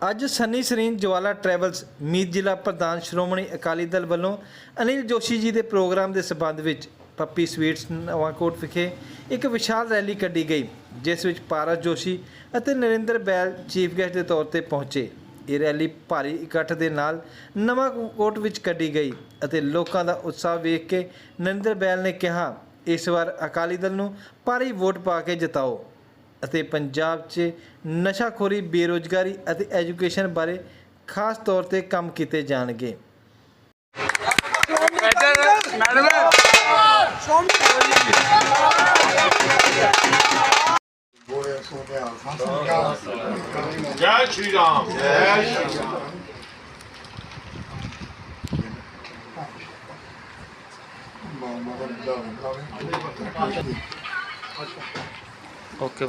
ਅੱਜ ਸੰਨੀ ਸਰੀਨ ਜਵਾਲਾ ਟਰੈਵਲਸ ਮੀਤ ਜ਼ਿਲ੍ਹਾ ਪ੍ਰਧਾਨ ਸ਼੍ਰੋਮਣੀ ਅਕਾਲੀ ਦਲ ਵੱਲੋਂ ਅਨਿਲ ਜੋਸ਼ੀ ਜੀ ਦੇ ਪ੍ਰੋਗਰਾਮ ਦੇ ਸਬੰਧ ਵਿੱਚ ਪੱਪੀ ਸਵੀਟਸ ਨਵਾਂਕੋਟ ਵਿਖੇ ਇੱਕ ਵਿਸ਼ਾਲ ਰੈਲੀ ਕੱਢੀ ਗਈ, ਜਿਸ ਵਿੱਚ ਪਾਰਸ ਜੋਸ਼ੀ ਅਤੇ ਨਰਿੰਦਰ ਬੈਲ ਚੀਫ ਗੈਸਟ ਦੇ ਤੌਰ ਤੇ ਪਹੁੰਚੇ। ਇਹ ਰੈਲੀ ਭਾਰੀ ਇਕੱਠ ਦੇ ਨਾਲ ਨਵਾਂ ਕੋਟ ਵਿੱਚ ਕੱਢੀ ਗਈ ਅਤੇ ਲੋਕਾਂ ਦਾ ਉਤਸ਼ਾਹ ਵੇਖ ਕੇ ਨਰਿੰਦਰ ਬੈਲ ਨੇ ਕਿਹਾ, ਇਸ ਵਾਰ ਅਕਾਲੀ ਦਲ ਨੂੰ ਭਾਰੀ ਵੋਟ ਪਾ ਕੇ ਜਿਤਾਓ। ਅਤੇ ਪੰਜਾਬ 'ਚ ਨਸ਼ਾਖੋਰੀ ਬੇਰੋਜ਼ਗਾਰੀ ਅਤੇ ਐਜੂਕੇਸ਼ਨ ਬਾਰੇ ਖਾਸ ਤੌਰ ਤੇ ਕੰਮ ਕੀਤੇ ਜਾਣਗੇ। ਮੈਡਮ ਜੈ ਸ਼੍ਰੀ ਰਾਮ। ਜੈ ਸ਼੍ਰੀ ਰਾਮ ਓਕੇ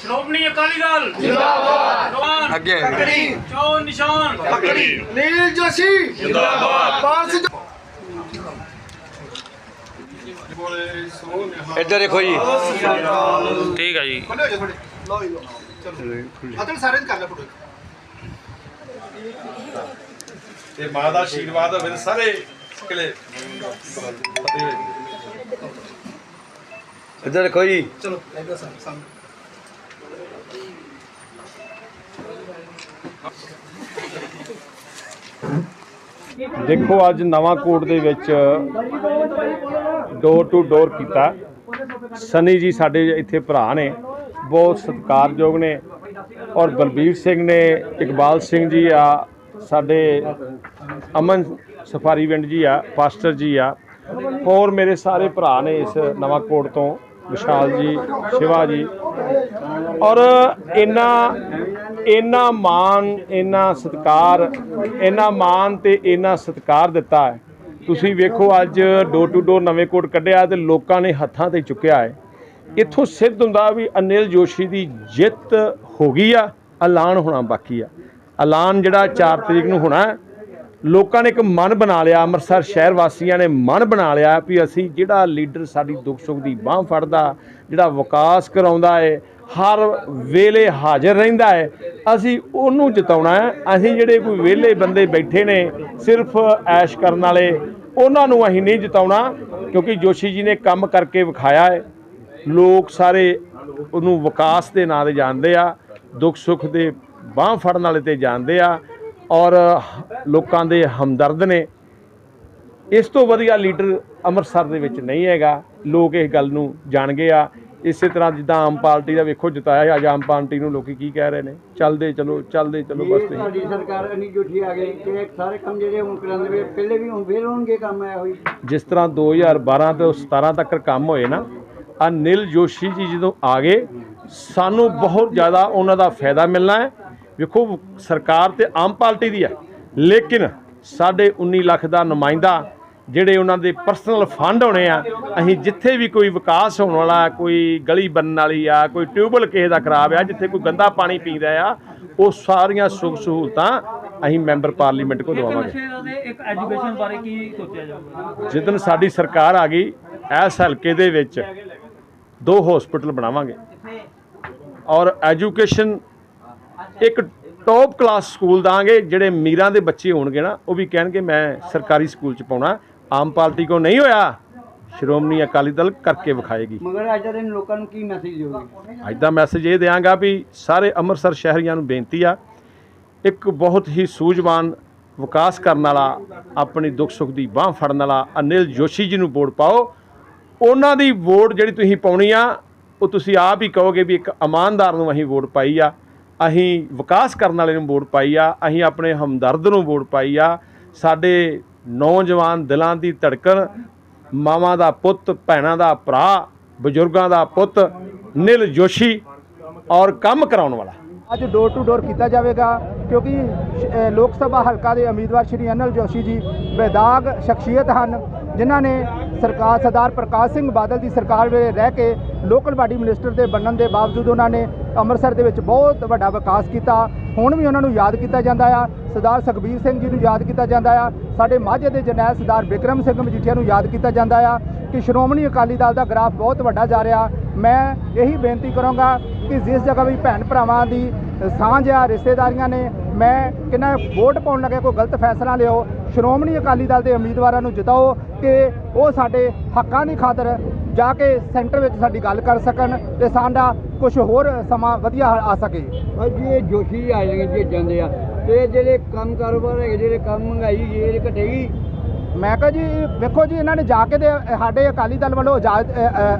ਸ਼੍ਰੋਮਣੀ ਅਕਾਲੀ ਦਲ। ਜਿੰਦਾਬਾਦ। ਅੱਗੇ। ਚੋਣ ਨਿਸ਼ਾਨ। ਨੀਲ ਜੋਸ਼ੀ। ਜਿੰਦਾਬਾਦ। ਪਾਸ ਇੱਧਰ ਦੇਖੋ ਜੀ। ਠੀਕ ਹੈ ਜੀ ਚਲੋ। ਅਤਲ ਸਾਰੇ ਕਰ ਲੈ ਫੋਟੋ। ਤੇ ਮਾਂ ਦਾ ਆਸ਼ੀਰਵਾਦ ਹੋਵੇ ਸਾਰੇ ਕਿਲੇ। ਇੱਧਰ ਦੇਖੋ ਜੀ। ਚਲੋ ਇੱਧਰ ਸਾਹਮਣੇ ਸਾਹਮਣੇ। ਦੇਖੋ ਅੱਜ ਨਵਾਂ ਕੋਟ ਦੇ ਵਿੱਚ ਡੋਰ ਟੂ ਡੋਰ ਕੀਤਾ। ਸਨੀ ਜੀ ਸਾਡੇ ਇੱਥੇ ਭਰਾ ਨੇ ਬਹੁਤ ਸਤਿਕਾਰਯੋਗ ਨੇ। ਔਰ ਬਲਬੀਰ ਸਿੰਘ ਨੇ ਇਕਬਾਲ ਸਿੰਘ ਜੀ ਆ ਸਾਡੇ ਅਮਨ ਸਫਾਰੀ ਵਿੰਡ ਜੀ ਆ ਪਾਸਟਰ ਜੀ ਆ। ਹੋਰ ਮੇਰੇ ਸਾਰੇ ਭਰਾ ਨੇ ਇਸ ਨਵਾਂ ਕੋਟ ਤੋਂ। ਵਿਸ਼ਾਲ ਜੀ, ਸ਼ਿਵਾ ਜੀ। ਔਰ ਇੰਨਾ ਇੰਨਾ ਮਾਣ, ਇੰਨਾ ਸਤਿਕਾਰ, ਇੰਨਾ ਮਾਣ ਤੇ ਇੰਨਾ ਸਤਿਕਾਰ ਦਿੱਤਾ ਹੈ। ਤੁਸੀਂ ਵੇਖੋ ਅੱਜ ਡੋਰ ਟੂ ਡੋਰ ਨਵੇਂ ਕੋਟ ਕੱਢਿਆ ਤੇ ਲੋਕਾਂ ਨੇ ਹੱਥਾਂ ਤੇ ਚੁੱਕਿਆ ਹੈ। ਇੱਥੋਂ ਸਿੱਧ ਹੁੰਦਾ ਵੀ ਅਨਿਲ ਜੋਸ਼ੀ ਦੀ ਜਿੱਤ ਹੋ ਗਈ ਆ, ਐਲਾਨ ਹੋਣਾ ਬਾਕੀ ਆ। ਐਲਾਨ ਜਿਹੜਾ 4 ਤਰੀਕ ਨੂੰ ਹੋਣਾ ਹੈ। ਲੋਕਾਂ ਨੇ ਇੱਕ ਮਨ ਬਣਾ ਲਿਆ, ਅੰਮ੍ਰਿਤਸਰ ਸ਼ਹਿਰ ਵਾਸੀਆਂ ਨੇ ਮਨ ਬਣਾ ਲਿਆ ਵੀ ਅਸੀਂ ਜਿਹੜਾ ਲੀਡਰ ਸਾਡੀ ਦੁੱਖ ਸੁੱਖ ਦੀ ਬਾਹ ਫੜਦਾ, ਜਿਹੜਾ ਵਿਕਾਸ ਕਰਾਉਂਦਾ ਹੈ ਹਰ ਵੇਲੇ ਹਾਜ਼ਰ ਰਹਿੰਦਾ ਹੈ ਅਸੀਂ ਉਹਨੂੰ ਜਿਤਾਉਣਾ ਹੈ। ਅਸੀਂ ਜਿਹੜੇ ਕੋਈ ਵਿਹਲੇ ਬੰਦੇ ਬੈਠੇ ਨੇ, ਸਿਰਫ ਐਸ਼ ਕਰਨ ਵਾਲੇ, ਉਹਨਾਂ ਨੂੰ ਅਸੀਂ ਨਹੀਂ ਜਿਤਾਉਣਾ, ਕਿਉਂਕਿ ਜੋਸ਼ੀ ਜੀ ਨੇ ਕੰਮ ਕਰਕੇ ਵਿਖਾਇਆ ਹੈ ਲੋਕ ਸਾਰੇ ਉਹਨੂੰ ਵਿਕਾਸ ਦੇ ਨਾਂ ਤੇ ਜਾਣਦੇ ਆ, ਦੁੱਖ ਸੁੱਖ ਦੇ ਬਾਹ ਫੜਨ ਵਾਲੇ ਤੇ ਜਾਣਦੇ ਆ। ਔਰ ਲੋਕਾਂ ਦੇ ਹਮਦਰਦ ਨੇ। ਇਸ ਤੋਂ ਵਧੀਆ ਲੀਡਰ ਅੰਮ੍ਰਿਤਸਰ ਦੇ ਵਿੱਚ ਨਹੀਂ ਹੈਗਾ। ਲੋਕ ਇਸ ਗੱਲ ਨੂੰ ਜਾਣ ਗਏ ਆ। ਇਸੇ ਤਰ੍ਹਾਂ ਜਿੱਦਾਂ ਆਮ ਪਾਰਟੀ ਦਾ ਵੇਖੋ ਜਿਤਾਇਆ ਅੱਜ ਆਮ ਪਾਰਟੀ ਨੂੰ ਲੋਕੀ ਕੀ ਕਹਿ ਰਹੇ ਨੇ? ਚੱਲਦੇ ਚਲੋ ਚੱਲਦੇ ਚਲੋ ਬਸ ਨਹੀਂ ਸਾਡੀ ਸਰਕਾਰ ਨਹੀਂ ਜੁਠੀ ਆ ਗਈ ਕਿ ਸਾਰੇ ਕੰਮ ਜਿਹੜੇ ਹੁਣ ਕਰਾਂਦੇ ਪਹਿਲੇ ਵੀ ਹੁਣ ਫੇਰ ਹੋਣਗੇ ਕੰਮ ਆਇਆ ਹੋਈ ਜਿਸ ਤਰ੍ਹਾਂ 2012 ਤੋਂ 17 ਤੱਕ ਕੰਮ ਹੋਏ ਨਾ ਅਨਿਲ ਜੋਸ਼ੀ ਜੀ ਜਦੋਂ ਆ ਗਏ ਸਾਨੂੰ ਬਹੁਤ ਜ਼ਿਆਦਾ ਉਹਨਾਂ ਦਾ ਫਾਇਦਾ ਮਿਲਣਾ ਹੈ। ਵੇਖੋ ਸਰਕਾਰ ਤੇ ਆਮ ਪਾਰਟੀ ਦੀ ਹੈ ਲੇਕਿਨ ਸਾਡੇ 19 ਲੱਖ ਦਾ ਨੁਮਾਇੰਦਾ ਜਿਹੜੇ ਉਹਨਾਂ ਦੇ ਪਰਸਨਲ ਫੰਡ ਹੋਣੇ ਆ ਅਸੀਂ ਜਿੱਥੇ ਵੀ ਕੋਈ ਵਿਕਾਸ ਹੋਣ ਵਾਲਾ ਕੋਈ ਗਲੀ ਬਣਨ ਵਾਲੀ ਆ ਕੋਈ ਟਿਊਬਲ ਕਿਸੇ ਦਾ ਖਰਾਬ ਆ ਜਿੱਥੇ ਕੋਈ ਗੰਦਾ ਪਾਣੀ ਪੀਂਦਾ ਆ ਉਹ ਸਾਰੀਆਂ ਸੁੱਖ ਸਹੂਲਤਾਂ ਅਸੀਂ ਮੈਂਬਰ ਪਾਰਲੀਮੈਂਟ ਕੋ ਦਵਾਵਾਂਗੇ। ਇੱਕ ਐਜੂਕੇਸ਼ਨ ਬਾਰੇ ਕੀ ਸੋਚਿਆ ਜਾਊਗਾ? ਜਿੱਦਨ ਸਾਡੀ ਸਰਕਾਰ ਆ ਗਈ ਇਸ ਹਲਕੇ ਦੇ ਵਿੱਚ ਦੋ ਹਸਪੀਟਲ ਬਣਾਵਾਂਗੇ। ਔਰ ਐਜੂਕੇਸ਼ਨ ਇੱਕ ਟੌਪ ਕਲਾਸ ਸਕੂਲ ਦਾਂਗੇ ਜਿਹੜੇ ਮੀਰਾਂ ਦੇ ਬੱਚੇ ਹੋਣਗੇ ਨਾ ਉਹ ਵੀ ਕਹਿਣਗੇ ਮੈਂ ਸਰਕਾਰੀ ਸਕੂਲ ਚ ਪਾਉਣਾ। ਆਮ ਪਾਰਟੀ ਕੋ ਨਹੀਂ ਹੋਇਆ। ਸ਼੍ਰੋਮਣੀ ਅਕਾਲੀ ਦਲ ਕਰਕੇ ਵਿਖਾਏਗੀ। ਮਗਰ ਅੱਜ ਦੇ ਲੋਕਾਂ ਨੂੰ ਕੀ ਮੈਸੇਜ ਦਿਓਗੇ? ਅੱਜ ਦਾ ਮੈਸੇਜ ਇਹ ਦਿਆਂਗਾ ਵੀ ਸਾਰੇ ਅੰਮ੍ਰਿਤਸਰ ਸ਼ਹਿਰੀਆਂ ਨੂੰ ਬੇਨਤੀ ਆ ਇੱਕ ਬਹੁਤ ਹੀ ਸੂਝਵਾਨ ਵਿਕਾਸ ਕਰਨ ਵਾਲਾ ਆਪਣੀ ਦੁੱਖ ਸੁੱਖ ਦੀ ਬਾਹ ਫੜਨ ਵਾਲਾ ਅਨਿਲ ਜੋਸ਼ੀ ਜੀ ਨੂੰ ਵੋਟ ਪਾਓ। ਉਹਨਾਂ ਦੀ ਵੋਟ ਜਿਹੜੀ ਤੁਸੀਂ ਪਾਉਣੀ ਆ ਉਹ ਤੁਸੀਂ ਆਪ ਹੀ ਕਹੋਗੇ ਵੀ ਇੱਕ ਇਮਾਨਦਾਰ ਨੂੰ ਅਸੀਂ ਵੋਟ ਪਾਈ ਆ। ਅਸੀਂ ਵਿਕਾਸ ਕਰਨ ਵਾਲੇ ਨੂੰ ਵੋਟ ਪਾਈ ਆ, ਅਸੀਂ ਆਪਣੇ ਹਮਦਰਦ ਨੂੰ ਵੋਟ ਪਾਈ ਆ। ਸਾਡੇ ਨੌਜਵਾਨ ਦਿਲਾਂ ਦੀ ਧੜਕਣ, ਮਾਵਾਂ ਦਾ ਪੁੱਤ, ਭੈਣਾਂ ਦਾ ਭਰਾ, ਬਜ਼ੁਰਗਾਂ ਦਾ ਪੁੱਤ, ਨਿਲ ਜੋਸ਼ੀ ਔਰ ਕੰਮ ਕਰਾਉਣ ਵਾਲਾ। ਅੱਜ ਡੋਰ ਟੂ ਡੋਰ ਕੀਤਾ ਜਾਵੇਗਾ, ਕਿਉਂਕਿ ਲੋਕ ਸਭਾ ਹਲਕਾ ਦੇ ਉਮੀਦਵਾਰ ਸ਼੍ਰੀ ਅਨਲ ਜੋਸ਼ੀ ਜੀ ਬੇਦਾਗ ਸ਼ਖਸੀਅਤ ਹਨ, ਜਿਨ੍ਹਾਂ ਨੇ ਸਰਕਾਰ ਸਰਦਾਰ ਪ੍ਰਕਾਸ਼ ਸਿੰਘ ਬਾਦਲ ਦੀ ਸਰਕਾਰ ਵੇਲੇ ਰਹਿ ਕੇ ਲੋਕਲ ਬਾਡੀ ਮਿਨਿਸਟਰ ਦੇ ਬਣਨ ਦੇ ਬਾਵਜੂਦ ਉਹਨਾਂ ਨੇ ਅੰਮ੍ਰਿਤਸਰ ਦੇ ਵਿੱਚ ਬਹੁਤ ਵੱਡਾ ਵਿਕਾਸ ਕੀਤਾ। ਹੁਣ ਵੀ ਉਹਨਾਂ ਨੂੰ ਯਾਦ ਕੀਤਾ ਜਾਂਦਾ ਆ। ਸਰਦਾਰ ਸੁਖਬੀਰ ਸਿੰਘ ਜੀ ਨੂੰ ਯਾਦ ਕੀਤਾ ਜਾਂਦਾ ਆ। ਸਾਡੇ ਮਾਝੇ ਦੇ ਜਰਨੈਲ ਸਰਦਾਰ ਬਿਕਰਮ ਸਿੰਘ ਮਜੀਠੀਆ ਨੂੰ ਯਾਦ ਕੀਤਾ ਜਾਂਦਾ ਆ ਕਿ ਸ਼੍ਰੋਮਣੀ ਅਕਾਲੀ ਦਲ ਦਾ ਗ੍ਰਾਫ ਬਹੁਤ ਵੱਡਾ ਜਾ ਰਿਹਾ। ਮੈਂ ਇਹੀ ਬੇਨਤੀ ਕਰਾਂਗਾ ਕਿ ਜਿਸ ਜਗ੍ਹਾ ਵੀ ਭੈਣ ਭਰਾਵਾਂ ਦੀ ਸਾਂਝ ਆ, ਰਿਸ਼ਤੇਦਾਰੀਆਂ ਨੇ, ਮੈਂ ਕਿੰਨਾ ਵੋਟ ਪਾਉਣ ਲੱਗਿਆ, ਕੋਈ ਗਲਤ ਫੈਸਲਾ ਲਿਓ ਸ਼੍ਰੋਮਣੀ ਅਕਾਲੀ ਦਲ ਦੇ ਉਮੀਦਵਾਰਾਂ ਨੂੰ ਜਿਤਾਓ ਕਿ ਉਹ ਸਾਡੇ ਹੱਕਾਂ ਦੀ ਖਾਤਰ ਜਾ ਕੇ ਸੈਂਟਰ ਵਿੱਚ ਸਾਡੀ ਗੱਲ ਕਰ ਸਕਣ ਤੇ ਸਾਡਾ ਕੁਝ ਹੋਰ ਸਮਾਂ ਵਧੀਆ ਆ ਸਕੇ। ਭਾਈ ਜੀ ਇਹ ਜੋਸ਼ੀ ਆ ਜਾਣਗੇ ਜੀ ਜਾਂਦੇ ਆ। ਤੇ ਜਿਹੜੇ ਕੰਮ ਕਾਰੋਬਾਰ ਹੈਗੇ ਜਿਹੜੇ ਕੰਮ ਹੈਗੀ ਇਹ ਘਟੇਗੀ ਮੈਂ ਕਿਹਾ ਜੀ ਵੇਖੋ ਜੀ ਇਹਨਾਂ ਨੇ ਜਾ ਕੇ ਤੇ ਸਾਡੇ ਅਕਾਲੀ ਦਲ ਵੱਲੋਂ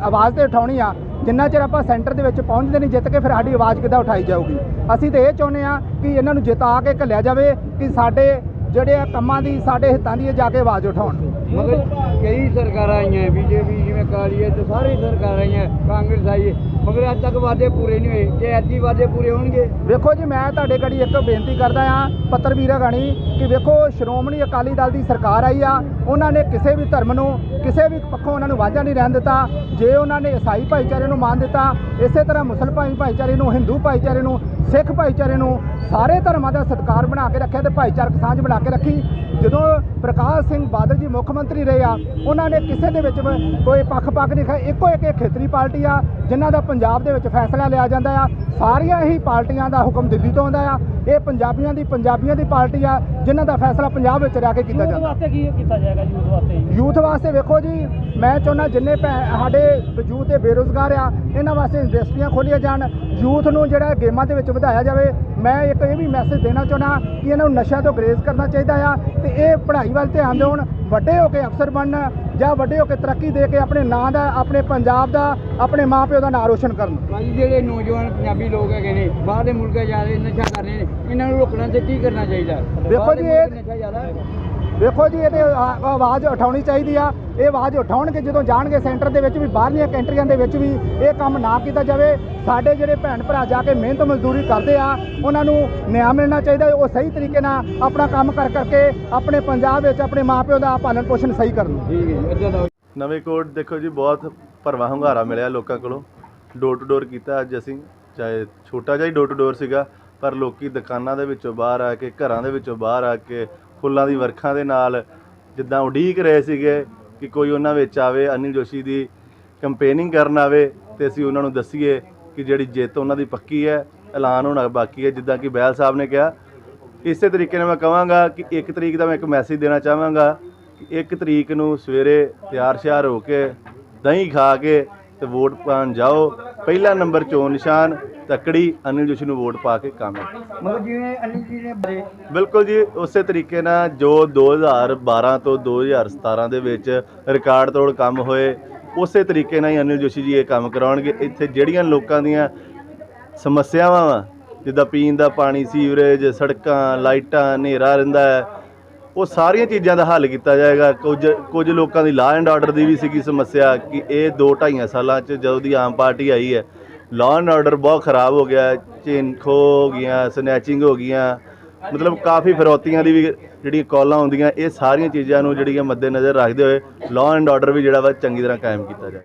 ਆਵਾਜ਼ ਤੇ ਉਠਾਉਣੀ ਆ। ਜਿੰਨਾ ਚਿਰ ਆਪਾਂ ਸੈਂਟਰ ਦੇ ਵਿੱਚ ਪਹੁੰਚਦੇ ਨਹੀਂ ਜਿੱਤ ਕੇ ਫਿਰ ਸਾਡੀ ਆਵਾਜ਼ ਕਿੱਦਾਂ ਉਠਾਈ ਜਾਊਗੀ? ਅਸੀਂ ਤੇ ਇਹ ਚਾਹੁੰਦੇ ਆ ਕਿ ਇਹਨਾਂ ਨੂੰ ਜਿਤਾ ਕੇ ਘੱਲਿਆ ਜਾਵੇ ਕਿ ਸਾਡੇ ਜਿਹੜੇ ਆ ਕੰਮਾਂ ਦੀ ਸਾਡੇ ਹਿੱਤਾਂ ਦੀ ਜਾ ਕੇ ਆਵਾਜ਼ ਉਠਾਉਣ। ਮਗਰ ਕਈ ਸਰਕਾਰਾਂ ਆਈਆਂ ਬੀਜੇਪੀ ਜਿਵੇਂ ਕਾਲੀ ਹੈ ਤੇ ਸਾਰੀ ਸਰਕਾਰਾਂ ਆਈਆਂ ਕਾਂਗਰਸ ਆਈ ਹੈ। ਮਗਰ ਅੱਜ ਤੱਕ ਵਾਅਦੇ ਪੂਰੇ ਨਹੀਂ ਹੋਏ। ਜੇ ਅੱਜ ਹੀ ਵਾਅਦੇ ਪੂਰੇ ਹੋਣਗੇ। ਵੇਖੋ ਜੀ, ਮੈਂ ਤੁਹਾਡੇ ਘੜੀ ਇੱਕ ਬੇਨਤੀ ਕਰਦਾ ਆ ਪੱਤਰ ਵੀਰਾ ਗਾਣੀ ਕਿ ਵੇਖੋ ਸ਼੍ਰੋਮਣੀ ਅਕਾਲੀ ਦਲ ਦੀ ਸਰਕਾਰ ਆਈ ਆ, ਉਹਨਾਂ ਨੇ ਕਿਸੇ ਵੀ ਧਰਮ ਨੂੰ, ਕਿਸੇ ਵੀ ਪੱਖੋਂ ਉਹਨਾਂ ਨੂੰ ਵਾਝਾ ਨਹੀਂ ਰਹਿਣ ਦਿੱਤਾ। ਜੇ ਉਹਨਾਂ ਨੇ ਈਸਾਈ ਭਾਈਚਾਰੇ ਨੂੰ ਮਾਨ ਦਿੱਤਾ, ਇਸੇ ਤਰ੍ਹਾਂ ਮੁਸਲਮਾਨ ਭਾਈਚਾਰੇ ਨੂੰ, ਹਿੰਦੂ ਭਾਈਚਾਰੇ ਨੂੰ ਸਿੱਖ ਭਾਈਚਾਰੇ ਨੂੰ ਸਾਰੇ ਧਰਮਾਂ ਦਾ ਸਤਿਕਾਰ ਬਣਾ ਕੇ ਰੱਖਿਆ ਤੇ ਭਾਈਚਾਰਕ ਸਾਂਝ ਬਣਾ ਕੇ ਰੱਖੀ। ਜਦੋਂ ਪ੍ਰਕਾਸ਼ ਸਿੰਘ ਬਾਦਲ ਜੀ ਮੁੱਖ ਮੰਤਰੀ ਰਹੇ ਆ ਉਹਨਾਂ ਨੇ ਕਿਸੇ ਦੇ ਵਿੱਚ ਕੋਈ ਪੱਖ-ਪੱਖ ਨਹੀਂ ਖਾਇਆ ਇੱਕੋ ਇੱਕ ਖੇਤਰੀ ਪਾਰਟੀ ਆ ਜਿਨ੍ਹਾਂ ਦਾ ਪੰਜਾਬ ਦੇ ਵਿੱਚ ਫੈਸਲਾ ਲਿਆ ਜਾਂਦਾ ਆ। ਸਾਰੀਆਂ ਹੀ ਪਾਰਟੀਆਂ ਦਾ ਹੁਕਮ ਦਿੱਲੀ ਤੋਂ ਆਉਂਦਾ ਆ। ਇਹ ਪੰਜਾਬੀਆਂ ਦੀ ਪੰਜਾਬੀਆਂ ਦੀ ਪਾਰਟੀ ਆ ਜਿਨ੍ਹਾਂ ਦਾ ਫੈਸਲਾ ਪੰਜਾਬ ਵਿੱਚ ਰਹਿ ਕੇ ਕੀਤਾ ਜਾਂਦਾ। ਵਾਸਤੇ ਕੀ ਕੀਤਾ ਜਾਏਗਾ ਉਸ ਵਾਸਤੇ ਯੂਥ ਵਾਸਤੇ ਵੇਖੋ ਜੀ ਮੈਂ ਚਾਹੁੰਦਾ ਜਿੰਨੇ ਸਾਡੇ ਯੂਥ ਤੇ ਬੇਰੁਜ਼ਗਾਰ ਆ ਇਹਨਾਂ ਵਾਸਤੇ ਇੰਡਸਟਰੀਆਂ ਖੋਲੀਆਂ ਜਾਣ। ਯੂਥ ਨੂੰ ਜਿਹੜਾ ਗੇਮਾਂ ਦੇ ਵਿੱਚ ਵਧਾਇਆ ਜਾਵੇ ਮੈਂ ਇੱਕ ਇਹ ਵੀ ਮੈਸੇਜ ਦੇਣਾ ਚਾਹੁੰਦਾ ਕਿ ਇਹਨਾਂ ਨੂੰ ਨਸ਼ਿਆਂ ਤੋਂ ਗਰੇਜ਼ ਕਰਨਾ ਚਾਹੀਦਾ ਆ ਤੇ ਇਹ ਪੜ੍ਹਾਈ ਵੱਲ ਧਿਆਨ ਦੇਣ ਵੱਡੇ ਹੋ ਕੇ ਅਫਸਰ ਬਣਨ ਜਾਂ ਵੱਡੇ ਹੋ ਕੇ ਤਰੱਕੀ ਦੇ ਕੇ ਆਪਣੇ ਨਾਂ ਦਾ ਆਪਣੇ ਪੰਜਾਬ ਦਾ ਆਪਣੇ ਮਾਪਿਓ ਦਾ ਨਾਂ ਰੋਸ਼ਨ ਕਰਨ। ਭਾਈ ਜਿਹੜੇ ਨੌਜਵਾਨ ਪੰਜਾਬੀ ਲੋਕ ਹੈਗੇ ਨੇ ਬਾਹਰ ਦੇ ਮੁਲਕਾਂ ਜਾ ਰਹੇ ਨਸ਼ਾ ਕਰ ਰਹੇ ਨੇ ਇਹਨਾਂ ਨੂੰ ਰੋਕਣਾ ਤੇ ਕੀ ਕਰਨਾ ਚਾਹੀਦਾ? ਵੇਖੋ ਬਾਹਰ ਦੇ ਜੀ, ਇਹ- ਵੇਖੋ ਜੀ ਇਹਦੇ ਆਵਾਜ਼ ਉਠਾਉਣੀ ਚਾਹੀਦੀ ਆ। ਇਹ ਆਵਾਜ਼ ਉਠਾਉਣਗੇ ਜਦੋਂ ਜਾਣਗੇ ਸੈਂਟਰ ਦੇ ਵਿੱਚ ਵੀ ਬਾਹਰਲੀਆਂ ਕੰਟਰੀਆਂ ਦੇ ਵਿੱਚ ਵੀ ਇਹ ਕੰਮ ਨਾ ਕੀਤਾ ਜਾਵੇ। ਸਾਡੇ ਜਿਹੜੇ ਭੈਣ ਭਰਾ ਜਾ ਕੇ ਮਿਹਨਤ ਮਜ਼ਦੂਰੀ ਕਰਦੇ ਆ ਉਹਨਾਂ ਨੂੰ ਨਿਆਂ ਮਿਲਣਾ ਚਾਹੀਦਾ ਉਹ ਸਹੀ ਤਰੀਕੇ ਨਾਲ ਆਪਣਾ ਕੰਮ ਕਰ ਕਰਕੇ ਆਪਣੇ ਪੰਜਾਬ ਵਿੱਚ ਆਪਣੇ ਮਾਪਿਓ ਦਾ ਪਾਲਣ ਪੋਸ਼ਣ ਸਹੀ ਕਰਨ। ਠੀਕ ਹੈ ਜੀ ਇੱਦਾਂ ਦਾ ਨਵੇਂ ਕੋਟ ਦੇਖੋ ਜੀ ਬਹੁਤ ਭਰਵਾਂ ਹੁੰਗਾਰਾ ਮਿਲਿਆ ਲੋਕਾਂ ਕੋਲੋਂ। ਡੋਰ ਟੂ ਡੋਰ ਕੀਤਾ ਅੱਜ ਅਸੀਂ ਚਾਹੇ ਛੋਟਾ ਜਿਹਾ ਹੀ ਡੋਰ ਟੂ ਡੋਰ ਸੀਗਾ ਪਰ ਲੋਕੀ ਦੁਕਾਨਾਂ ਦੇ ਵਿੱਚੋਂ ਬਾਹਰ ਆ ਕੇ ਘਰਾਂ ਦੇ ਵਿੱਚੋਂ ਬਾਹਰ ਆ ਕੇ ਫੁੱਲਾਂ ਦੀ ਵਰਖਾ ਦੇ ਨਾਲ ਜਿੱਦਾਂ ਉਡੀਕ ਰਹੇ ਸੀਗੇ ਕਿ ਕੋਈ ਉਹਨਾਂ ਵਿੱਚ ਆਵੇ, ਅਨਿਲ ਜੋਸ਼ੀ ਦੀ ਕੰਪੇਨਿੰਗ ਕਰਨ ਆਵੇ ਤੇ ਅਸੀਂ ਉਹਨਾਂ ਨੂੰ ਦੱਸੀਏ ਕਿ ਜਿਹੜੀ ਜਿੱਤ ਉਹਨਾਂ ਦੀ ਪੱਕੀ ਹੈ, ਐਲਾਨ ਹੋਣਾ ਬਾਕੀ ਹੈ, ਜਿੱਦਾਂ ਕਿ ਬੈਲ ਸਾਹਿਬ ਨੇ ਕਿਹਾ। ਇਸੇ ਤਰੀਕੇ ਨਾਲ ਮੈਂ ਕਹਾਂਗਾ ਕਿ 1 ਤਰੀਕ ਦਾ ਮੈਂ ਇੱਕ ਮੈਸੇਜ ਦੇਣਾ ਚਾਹਾਂਗਾ ਕਿ 1 ਤਰੀਕ ਨੂੰ ਸਵੇਰੇ ਤਿਆਰ ਸ਼ਿਆਰ ਹੋ ਕੇ ਦਹੀਂ ਖਾ ਕੇ ਤੇ ਵੋਟ ਪਾਉਣ ਜਾਓ। ਪਹਿਲਾ ਨੰਬਰ ਚੋਣ ਨਿਸ਼ਾਨ ਤਕੜੀ ਅਨਿਲ ਜੋਸ਼ੀ ਨੂੰ ਵੋਟ ਪਾ ਕੇ ਕਾਮਯਾਬ ਮਗਰ ਜਿਵੇਂ ਅਨਿਲ ਜੀ ਨੇ ਬੜੇ ਬਿਲਕੁਲ ਜੀ ਉਸੇ ਤਰੀਕੇ ਨਾਲ ਜੋ 2012 ਤੋਂ 2017 ਦੇ ਵਿੱਚ ਰਿਕਾਰਡ ਤੋੜ ਕੰਮ ਹੋਏ ਉਸੇ ਤਰੀਕੇ ਨਾਲ ਹੀ ਅਨਿਲ ਜੋਸ਼ੀ ਜੀ ਇਹ ਕੰਮ ਕਰਾਉਣਗੇ। ਇੱਥੇ ਜਿਹੜੀਆਂ ਲੋਕਾਂ ਦੀਆਂ ਸਮੱਸਿਆਵਾਂ ਵਾ ਜਿੱਦਾਂ ਪੀਣ ਦਾ ਪਾਣੀ ਸੀਵਰੇਜ ਸੜਕਾਂ ਲਾਈਟਾਂ ਹਨੇਰਾ ਰਹਿੰਦਾ ਹੈ ਉਹ ਸਾਰੀਆਂ ਚੀਜ਼ਾਂ ਦਾ ਹੱਲ ਕੀਤਾ ਜਾਏਗਾ। ਕੁਝ ਕੁਝ ਲੋਕਾਂ ਦੀ ਲਾਅ ਐਂਡ ਆਰਡਰ ਦੀ ਵੀ ਸੀਗੀ ਸਮੱਸਿਆ ਕਿ ਇਹ 2 2.5 ਸਾਲਾਂ 'ਚ ਜਦੋਂ ਦੀ ਆਮ ਪਾਰਟੀ ਆਈ ਹੈ ਲਾਅ ਐਂਡ ਆਰਡਰ ਬਹੁਤ ਖਰਾਬ ਹੋ ਗਿਆ, ਚੇਨ ਖੋ ਹੋ ਗਈਆਂ ਸਨੈਚਿੰਗ ਹੋ ਗਈਆਂ, ਮਤਲਬ ਕਾਫੀ ਫਿਰੌਤੀਆਂ ਦੀ ਵੀ ਜਿਹੜੀਆਂ ਕਾਲਾਂ ਆਉਂਦੀਆਂ, ਇਹ ਸਾਰੀਆਂ ਚੀਜ਼ਾਂ ਨੂੰ ਜਿਹੜੀਆਂ ਮੱਦੇ ਨਜ਼ਰ ਰੱਖਦੇ ਹੋਏ ਲਾਅ ਐਂਡ ਆਰਡਰ ਵੀ ਜਿਹੜਾ ਵਾ ਚੰਗੀ ਤਰ੍ਹਾਂ ਕਾਇਮ ਕੀਤਾ ਜਾਏ।